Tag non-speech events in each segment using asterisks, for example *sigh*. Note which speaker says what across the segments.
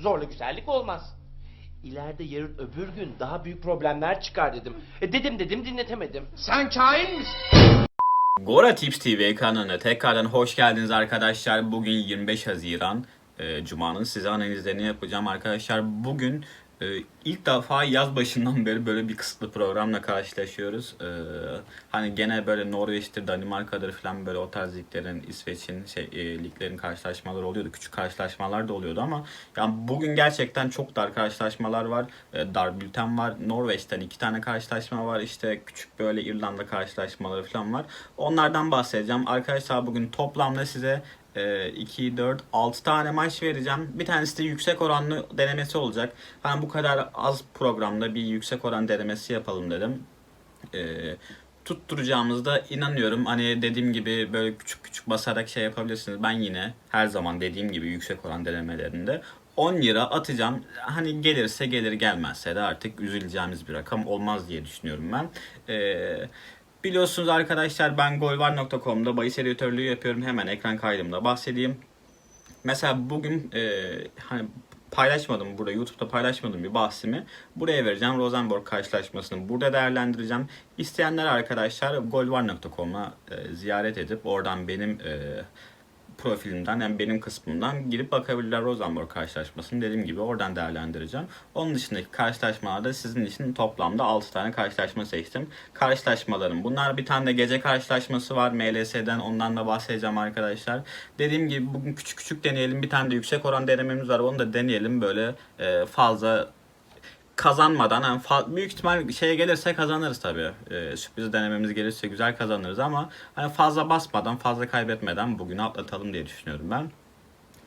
Speaker 1: Zorla güzellik olmaz. İleride yarın öbür gün daha büyük problemler çıkar dedim. E dedim dedim dinletemedim.
Speaker 2: Sen kain misin?
Speaker 3: Gora Tips TV kanalına tekrardan hoş geldiniz arkadaşlar. Bugün 25 Haziran e, Cuma'nın size analizlerini yapacağım arkadaşlar. Bugün e, ilk defa yaz başından beri böyle bir kısıtlı programla karşılaşıyoruz. E, hani gene böyle Norveç'tir, Danimarka'dır falan böyle o tarz liglerin, İsveç'in şey, e, liglerin karşılaşmaları oluyordu. Küçük karşılaşmalar da oluyordu ama yani bugün gerçekten çok dar karşılaşmalar var. E, dar bülten var. Norveç'ten iki tane karşılaşma var. İşte küçük böyle İrlanda karşılaşmaları falan var. Onlardan bahsedeceğim. Arkadaşlar bugün toplamda size 2, 4, 6 tane maç vereceğim. Bir tanesi de yüksek oranlı denemesi olacak. Hani bu kadar az programda bir yüksek oran denemesi yapalım dedim. E, tutturacağımızda inanıyorum. Hani dediğim gibi böyle küçük küçük basarak şey yapabilirsiniz. Ben yine her zaman dediğim gibi yüksek oran denemelerinde 10 lira atacağım. Hani gelirse gelir gelmezse de artık üzüleceğimiz bir rakam olmaz diye düşünüyorum ben. Ee, biliyorsunuz arkadaşlar ben golvar.com'da bahis editörlüğü yapıyorum. Hemen ekran kaydımda bahsedeyim. Mesela bugün e, hani paylaşmadım burada YouTube'da paylaşmadım bir bahsimi. Buraya vereceğim. Rosenborg karşılaşmasını burada değerlendireceğim. İsteyenler arkadaşlar golvar.com'a e, ziyaret edip oradan benim e, profilimden yani benim kısmımdan girip bakabilirler Rosenborg karşılaşmasını dediğim gibi oradan değerlendireceğim. Onun dışındaki karşılaşmalarda sizin için toplamda 6 tane karşılaşma seçtim. Karşılaşmalarım bunlar bir tane de gece karşılaşması var MLS'den ondan da bahsedeceğim arkadaşlar. Dediğim gibi bugün küçük küçük deneyelim bir tane de yüksek oran denememiz var onu da deneyelim böyle e, fazla kazanmadan yani büyük ihtimal şeye gelirse kazanırız tabii. Ee, sürpriz denememiz gelirse güzel kazanırız ama hani fazla basmadan, fazla kaybetmeden bugünü atlatalım diye düşünüyorum ben.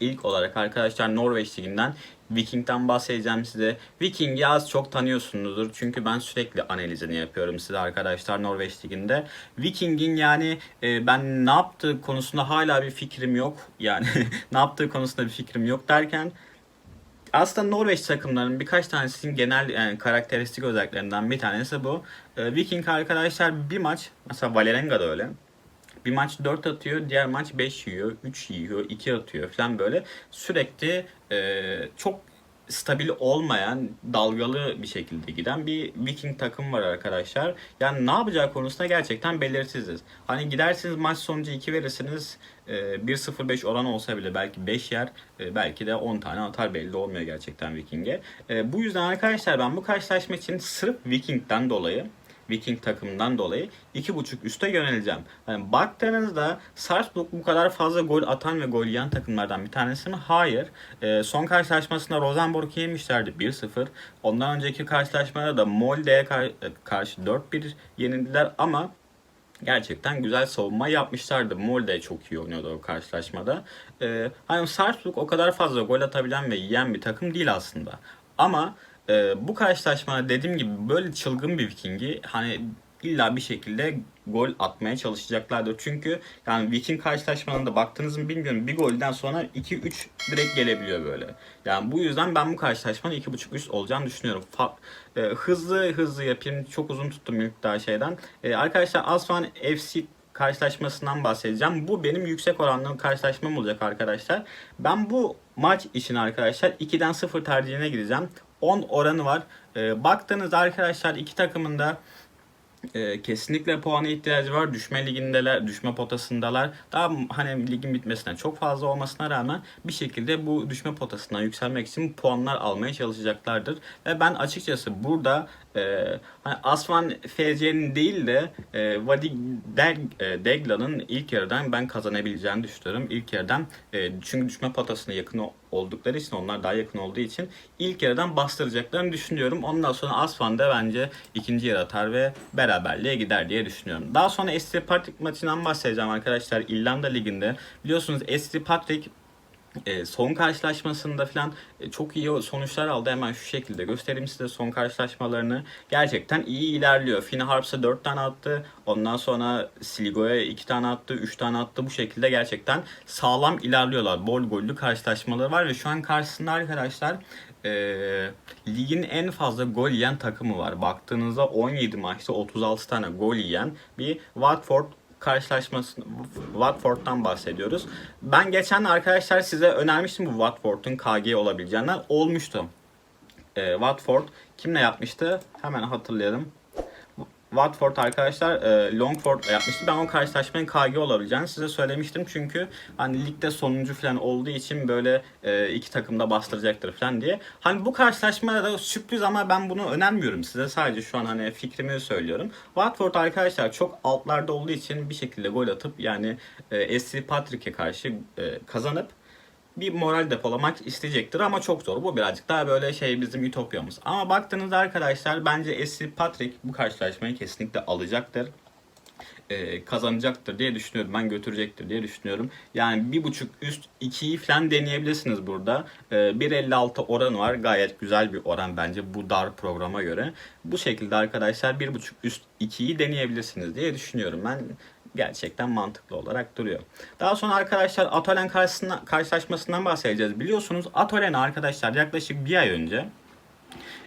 Speaker 3: İlk olarak arkadaşlar Norveç liginden Viking'den bahsedeceğim size. Viking'i az çok tanıyorsunuzdur. Çünkü ben sürekli analizini yapıyorum size arkadaşlar Norveç liginde. Viking'in yani e, ben ne yaptığı konusunda hala bir fikrim yok. Yani *laughs* ne yaptığı konusunda bir fikrim yok derken aslında Norveç takımlarının birkaç tanesinin genel yani karakteristik özelliklerinden bir tanesi bu. Ee, Viking arkadaşlar bir maç mesela Valerenga da öyle. Bir maç 4 atıyor, diğer maç 5 yiyor, 3 yiyor, 2 atıyor falan böyle. Sürekli e, çok stabil olmayan, dalgalı bir şekilde giden bir Viking takım var arkadaşlar. Yani ne yapacağı konusunda gerçekten belirsiziz. Hani gidersiniz maç sonucu 2 verirsiniz, e, 1-0-5 oran olsa bile belki 5 yer, e, belki de 10 tane atar belli olmuyor gerçekten Viking'e. E, Bu yüzden arkadaşlar ben bu karşılaşma için sırf Viking'den dolayı Viking takımından dolayı 2.5 üste yöneleceğim. Yani baktığınızda Salzburg bu kadar fazla gol atan ve gol yiyen takımlardan bir tanesi mi? Hayır. Ee, son karşılaşmasında Rosenborg'u yemişlerdi 1-0. Ondan önceki karşılaşmada da Molde'ye kar- karşı 4-1 yenildiler ama gerçekten güzel savunma yapmışlardı. Molde çok iyi oynuyordu o karşılaşmada. Ee, hani Salzburg o kadar fazla gol atabilen ve yiyen bir takım değil aslında. Ama e, bu karşılaşmada dediğim gibi böyle çılgın bir Viking'i hani illa bir şekilde gol atmaya çalışacaklardır. Çünkü yani Viking karşılaşmalarında baktınız mı bilmiyorum bir golden sonra 2-3 direkt gelebiliyor böyle. Yani bu yüzden ben bu karşılaşmanın 2.5 üst olacağını düşünüyorum. Fa- e, hızlı hızlı yapayım. Çok uzun tuttum ilk daha şeyden. E, arkadaşlar Aslan FC karşılaşmasından bahsedeceğim. Bu benim yüksek oranlı karşılaşmam olacak arkadaşlar. Ben bu maç için arkadaşlar 2'den 0 tercihine gideceğim. 10 oranı var. E, baktığınızda arkadaşlar iki takımın da e, kesinlikle puana ihtiyacı var. Düşme ligindeler, düşme potasındalar. Daha hani ligin bitmesine çok fazla olmasına rağmen bir şekilde bu düşme potasından yükselmek için puanlar almaya çalışacaklardır. Ve ben açıkçası burada e, hani Asvan FC'nin değil de e, Vadi Deg- e, Degla'nın ilk yarıdan ben kazanabileceğini düşünüyorum. İlk yarıdan e, çünkü düşme potasına yakın oldukları için onlar daha yakın olduğu için ilk yarıdan bastıracaklarını düşünüyorum. Ondan sonra Asvan da bence ikinci yarı atar ve beraberliğe gider diye düşünüyorum. Daha sonra SC Patrick maçından bahsedeceğim arkadaşlar. İrlanda Ligi'nde biliyorsunuz SC Patrick e, son karşılaşmasında falan e, çok iyi sonuçlar aldı. Hemen şu şekilde göstereyim size son karşılaşmalarını. Gerçekten iyi ilerliyor. Finn Harps'a 4 tane attı. Ondan sonra Sligo'ya 2 tane attı. 3 tane attı. Bu şekilde gerçekten sağlam ilerliyorlar. Bol gollü karşılaşmaları var ve şu an karşısında arkadaşlar e, ligin en fazla gol yiyen takımı var. Baktığınızda 17 maçta 36 tane gol yiyen bir Watford karşılaşması Watford'dan bahsediyoruz. Ben geçen arkadaşlar size önermiştim bu Watford'un KG olabileceğinden. Olmuştu. Ee, Watford kimle yapmıştı? Hemen hatırlayalım. Watford arkadaşlar e, Longford yapmıştı. Ben o karşılaşmanın KG olabileceğini size söylemiştim. Çünkü hani ligde sonuncu falan olduğu için böyle e, iki takım da bastıracaktır falan diye. Hani bu karşılaşmada da sürpriz ama ben bunu önermiyorum size. Sadece şu an hani fikrimi söylüyorum. Watford arkadaşlar çok altlarda olduğu için bir şekilde gol atıp yani e, SC Patrick'e karşı e, kazanıp bir moral depolamak isteyecektir ama çok zor. Bu birazcık daha böyle şey bizim ütopyamız. Ama baktığınızda arkadaşlar bence Esi Patrick bu karşılaşmayı kesinlikle alacaktır. Ee, kazanacaktır diye düşünüyorum. Ben götürecektir diye düşünüyorum. Yani bir buçuk üst 2'yi falan deneyebilirsiniz burada. Ee, 1.56 oran var. Gayet güzel bir oran bence bu dar programa göre. Bu şekilde arkadaşlar bir buçuk üst 2'yi deneyebilirsiniz diye düşünüyorum. Ben gerçekten mantıklı olarak duruyor. Daha sonra arkadaşlar Atolen karşısına, karşılaşmasından bahsedeceğiz. Biliyorsunuz Atolen arkadaşlar yaklaşık bir ay önce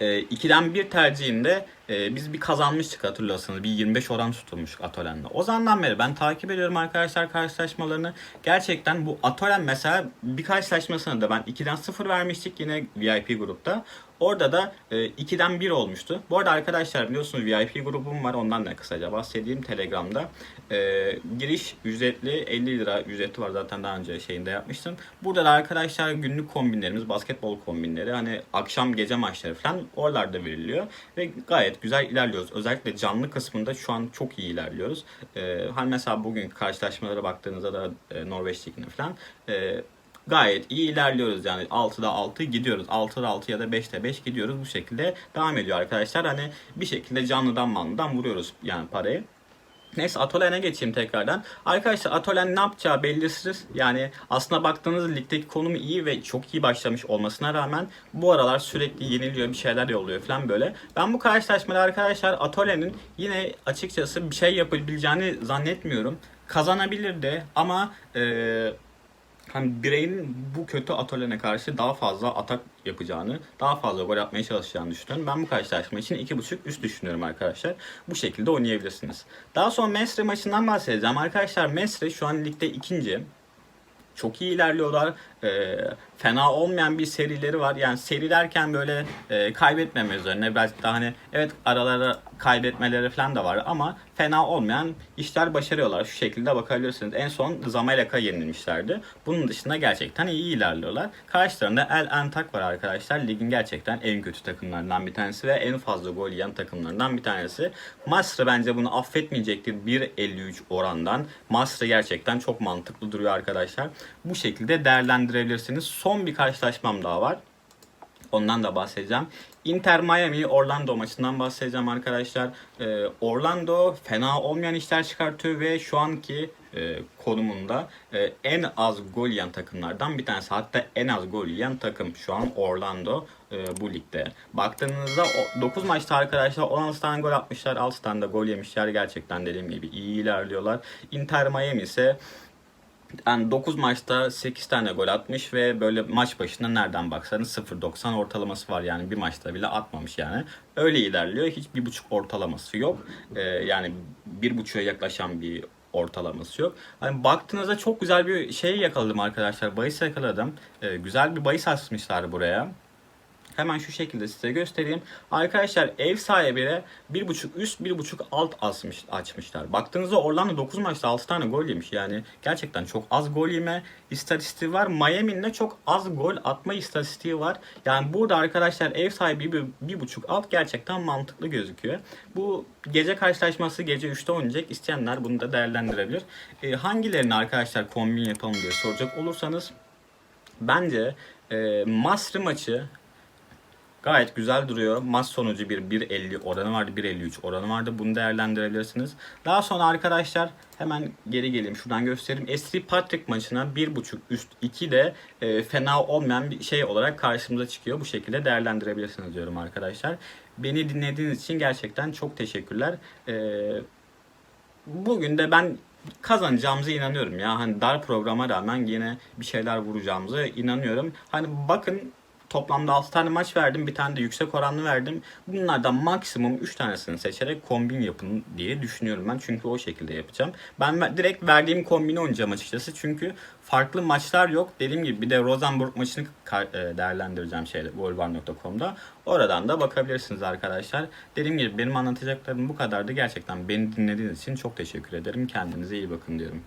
Speaker 3: e, 2'den 1 tercihinde e, biz bir kazanmıştık hatırlıyorsanız. Bir 25 oran tutulmuştuk Atolen'le. O zamandan beri ben takip ediyorum arkadaşlar karşılaşmalarını. Gerçekten bu Atolen mesela bir karşılaşmasına da ben 2'den 0 vermiştik yine VIP grupta. Orada da e, 2'den 1 olmuştu. Bu arada arkadaşlar biliyorsunuz VIP grubum var. Ondan da kısaca bahsedeyim Telegram'da. E, giriş ücretli 50 lira ücreti var zaten daha önce şeyinde yapmıştım. Burada da arkadaşlar günlük kombinlerimiz, basketbol kombinleri, hani akşam gece maçları falan oralarda veriliyor. Ve gayet güzel ilerliyoruz. Özellikle canlı kısmında şu an çok iyi ilerliyoruz. E, hani mesela bugün karşılaşmalara baktığınızda da e, Norveç Ligi'ne falan e, gayet iyi ilerliyoruz yani 6'da 6 gidiyoruz. 6'da 6 ya da 5'te 5 gidiyoruz. Bu şekilde devam ediyor arkadaşlar. Hani bir şekilde canlıdan manlıdan vuruyoruz yani parayı. Neyse Atolen'e geçeyim tekrardan. Arkadaşlar Atolen ne yapacağı belirsiz. Yani aslına baktığınız ligdeki konumu iyi ve çok iyi başlamış olmasına rağmen bu aralar sürekli yeniliyor bir şeyler yolluyor falan böyle. Ben bu karşılaşmada arkadaşlar Atolen'in yine açıkçası bir şey yapabileceğini zannetmiyorum. Kazanabilir de ama eee hani bireyin bu kötü atölyene karşı daha fazla atak yapacağını, daha fazla gol atmaya çalışacağını düşünüyorum. Ben bu karşılaşma için 2.5 üst düşünüyorum arkadaşlar. Bu şekilde oynayabilirsiniz. Daha sonra Mestre maçından bahsedeceğim. Arkadaşlar Mestre şu an ligde ikinci. Çok iyi ilerliyorlar. Ee, fena olmayan bir serileri var. Yani seri derken böyle e, kaybetmeme üzerine belki daha hani evet aralara kaybetmeleri falan da var ama fena olmayan işler başarıyorlar. Şu şekilde bakabilirsiniz. En son Zamalek'a yenilmişlerdi. Bunun dışında gerçekten iyi ilerliyorlar. Karşılarında El Antak var arkadaşlar. Ligin gerçekten en kötü takımlarından bir tanesi ve en fazla gol yiyen takımlarından bir tanesi. Masra bence bunu affetmeyecektir 1.53 orandan. Masra gerçekten çok mantıklı duruyor arkadaşlar. Bu şekilde değerlendirebilirsiniz. Son bir karşılaşmam daha var. Ondan da bahsedeceğim. Inter Miami Orlando maçından bahsedeceğim arkadaşlar. Ee, Orlando fena olmayan işler çıkartıyor ve şu anki e, konumunda e, en az gol yiyen takımlardan bir tanesi. Hatta en az gol yiyen takım şu an Orlando e, bu ligde. Baktığınızda 9 maçta arkadaşlar 16 tane gol atmışlar, 6 tane de gol yemişler. Gerçekten dediğim gibi iyi ilerliyorlar. Inter Miami ise yani 9 maçta 8 tane gol atmış ve böyle maç başına nereden baksanız 0.90 ortalaması var yani bir maçta bile atmamış yani. Öyle ilerliyor. Hiç bir buçuk ortalaması yok. Ee, yani bir buçuğa yaklaşan bir ortalaması yok. Hani baktığınızda çok güzel bir şey yakaladım arkadaşlar. Bahis yakaladım. Ee, güzel bir bahis açmışlar buraya. Hemen şu şekilde size göstereyim. Arkadaşlar ev sahibine 1.5 üst 1.5 alt asmış, açmışlar. Baktığınızda Orlando 9 maçta 6 tane gol yemiş. Yani gerçekten çok az gol yeme istatistiği var. Miami'nin de çok az gol atma istatistiği var. Yani burada arkadaşlar ev sahibi bir, bir buçuk alt gerçekten mantıklı gözüküyor. Bu gece karşılaşması gece 3'te oynayacak. İsteyenler bunu da değerlendirebilir. E, hangilerini arkadaşlar kombin yapalım diye soracak olursanız bence e, Masri maçı Gayet güzel duruyor. Maç sonucu bir 1.50 oranı vardı. 1.53 oranı vardı. Bunu değerlendirebilirsiniz. Daha sonra arkadaşlar hemen geri geleyim. Şuradan göstereyim. Esri Patrick maçına 1.5 üst 2 de e, fena olmayan bir şey olarak karşımıza çıkıyor. Bu şekilde değerlendirebilirsiniz diyorum arkadaşlar. Beni dinlediğiniz için gerçekten çok teşekkürler. E, bugün de ben kazanacağımıza inanıyorum ya. Hani dar programa rağmen yine bir şeyler vuracağımıza inanıyorum. Hani bakın Toplamda 6 tane maç verdim. Bir tane de yüksek oranlı verdim. Bunlardan maksimum 3 tanesini seçerek kombin yapın diye düşünüyorum ben. Çünkü o şekilde yapacağım. Ben direkt verdiğim kombini oynayacağım açıkçası. Çünkü farklı maçlar yok. Dediğim gibi bir de Rosenborg maçını e, değerlendireceğim şeyde volvar.com'da. Oradan da bakabilirsiniz arkadaşlar. Dediğim gibi benim anlatacaklarım bu kadardı. Gerçekten beni dinlediğiniz için çok teşekkür ederim. Kendinize iyi bakın diyorum.